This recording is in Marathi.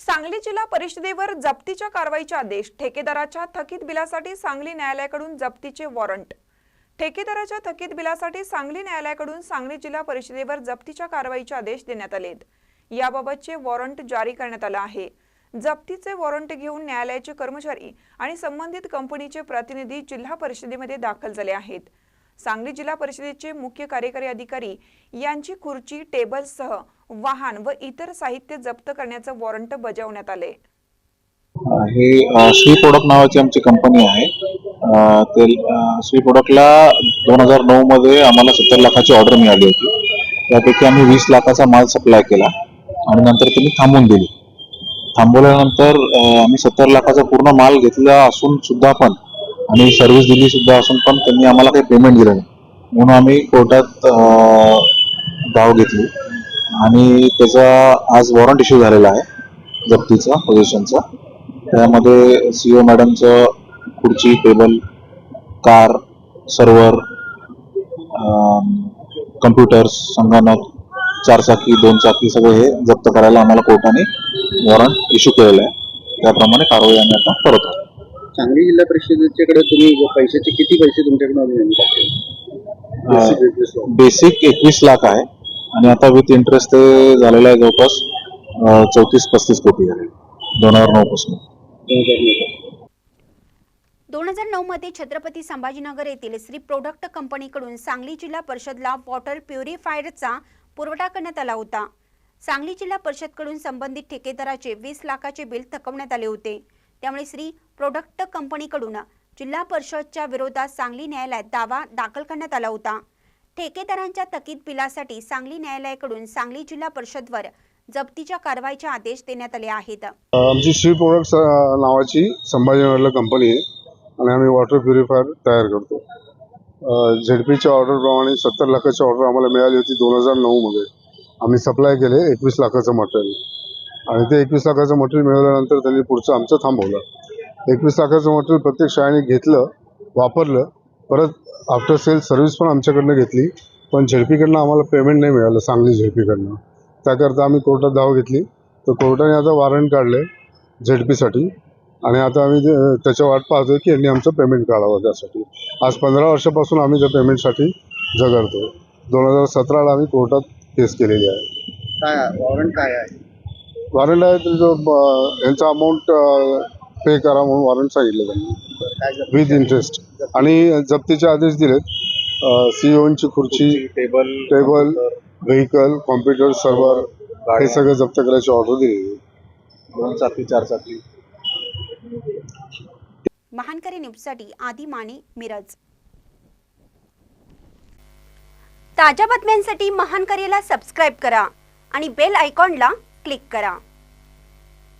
सांगली जिल्हा परिषदेवर जप्तीच्या कारवाईचे आदेश ठेकेदाराच्या थकीत बिलासाठी सांगली न्यायालयाकडून जप्तीचे वॉरंट. ठेकेदाराच्या थकीत बिलासाठी सांगली न्यायालयाकडून सांगली जिल्हा परिषदेवर जप्तीच्या कारवाईचे आदेश देण्यात आलेत. याबाबतचे वॉरंट जारी करण्यात आलं आहे. जप्तीचे वॉरंट घेऊन न्यायालयाचे कर्मचारी आणि संबंधित कंपनीचे प्रतिनिधी जिल्हा परिषदेमध्ये दाखल झाले आहेत. सांगली जिल्हा परिषदेचे मुख्य कार्यकारी अधिकारी यांची खुर्ची टेबलसह वाहन व इतर साहित्य जप्त करण्याचं वॉरंट बजावण्यात आले. हे श्री प्रोडक्ट नावाची आमची कंपनी आहे. ते श्री प्रोडक्टला दोन हजार नऊ मध्ये आम्हाला सत्तर लाखाची ऑर्डर मिळाली होती. त्यापैकी आम्ही वीस लाखाचा माल सप्लाय केला आणि नंतर त्यांनी थांबवून दिली. थांबवल्यानंतर आम्ही सत्तर लाखाचा पूर्ण माल घेतला असून सुद्धा पण आणि सर्व्हिस दिली सुद्धा असून पण त्यांनी आम्हाला काही पेमेंट दिलं नाही. म्हणून आम्ही कोर्टात धाव घेतली. आणि त्याचा आज वॉरंट इश्यू झालेला आहे जप्तीचा पोझिशनचा त्यामध्ये सी ओ मॅडमचं खुर्ची टेबल कार सर्व्हर कम्प्युटर्स संगणक चारचाकी दोन चाकी सगळे हे जप्त करायला आम्हाला कोर्टाने वॉरंट इश्यू केलेलं आहे. त्याप्रमाणे कारवाई आम्ही आता करत आहोत. सांगली जिल्हा परिषदेच्याकडे तुम्ही पैशाचे किती पैसे तुमच्याकडे request आहे. बेसिक एकवीस लाख आहे आणि आता विथ इंटरेस्ट ते झालेलं आहे जवळपास चौतीस पस्तीस कोटी झाले दोन हजार नऊ पासून दोन हजार नऊ. दोन हजार नऊ मध्ये छत्रपती संभाजीनगर येथील श्री प्रोडक्ट कंपनीकडून सांगली जिल्हा परिषदला वॉटर प्युरिफायरचा पुरवठा करण्यात आला होता सांगली जिल्हा परिषदकडून संबंधित ठेकेदाराचे वीस लाखाचे बिल थकवण्यात आले होते त्यामुळे श्री प्रोडक्ट कंपनीकडून जिल्हा परिषदच्या विरोधात सांगली न्यायालयात दावा दाखल करण्यात आला होता. ठेकेदारांच्या थकीत बिलासाठी सांगली न्यायालयाकडून सांगली जिल्हा परिषदवर जप्तीच्या कारवाईचे आदेश देण्यात आले आहेत. आमची श्री प्रोडक्ट्स नावाची संभाजीनगरला कंपनी आहे आणि आम्ही वॉटर प्युरिफायर तयार करतो. झेडपीच्या ऑर्डर ऑर्डरप्रमाणे सत्तर लाखाची ऑर्डर आम्हाला मिळाली होती दोन हजार नऊमध्ये आम्ही सप्लाय केले एकवीस लाखाचं मटेरियल. आणि ते एकवीस लाखाचं मटेरियल मिळवल्यानंतर त्यांनी पुढचं आमचं थांबवलं. एकवीस लाखाचं मटेरियल प्रत्येक शाळेने घेतलं वापरलं परत आफ्टर सेल सर्व्हिस पण आमच्याकडनं घेतली पण झेडपीकडनं आम्हाला पेमेंट नाही मिळालं सांगली झेडपीकडनं. त्याकरता आम्ही कोर्टात धाव घेतली. तर कोर्टाने आता वॉरंट काढले झेडपीसाठी. आणि आता आम्ही त्याच्या वाट पाहतोय की यांनी आमचं पेमेंट काढावं त्यासाठी. आज पंधरा वर्षापासून आम्ही त्या पेमेंटसाठी झगडतो दोन हजार सतराला आम्ही कोर्टात केस केलेली आहे. काय वॉरंट काय आहे? वॉरंट आहे तर जो यांचा अमाऊंट पे करा म्हणून वॉरंट सांगितलं त्यांनी विथ इंटरेस्ट आणि जप्तीचे आदेश दिलेत. सीओची खुर्ची table table vehicle computer server हे सगळं जप्त करायची ऑर्डर आहे. दोन चाकी चार चाकी महानकरी न्यूजसाठी आदी माने मिरज. ताज्या बातम्यांसाठी महानकरीला सबस्क्राईब करा आणि बेल आयकॉनला क्लिक करा.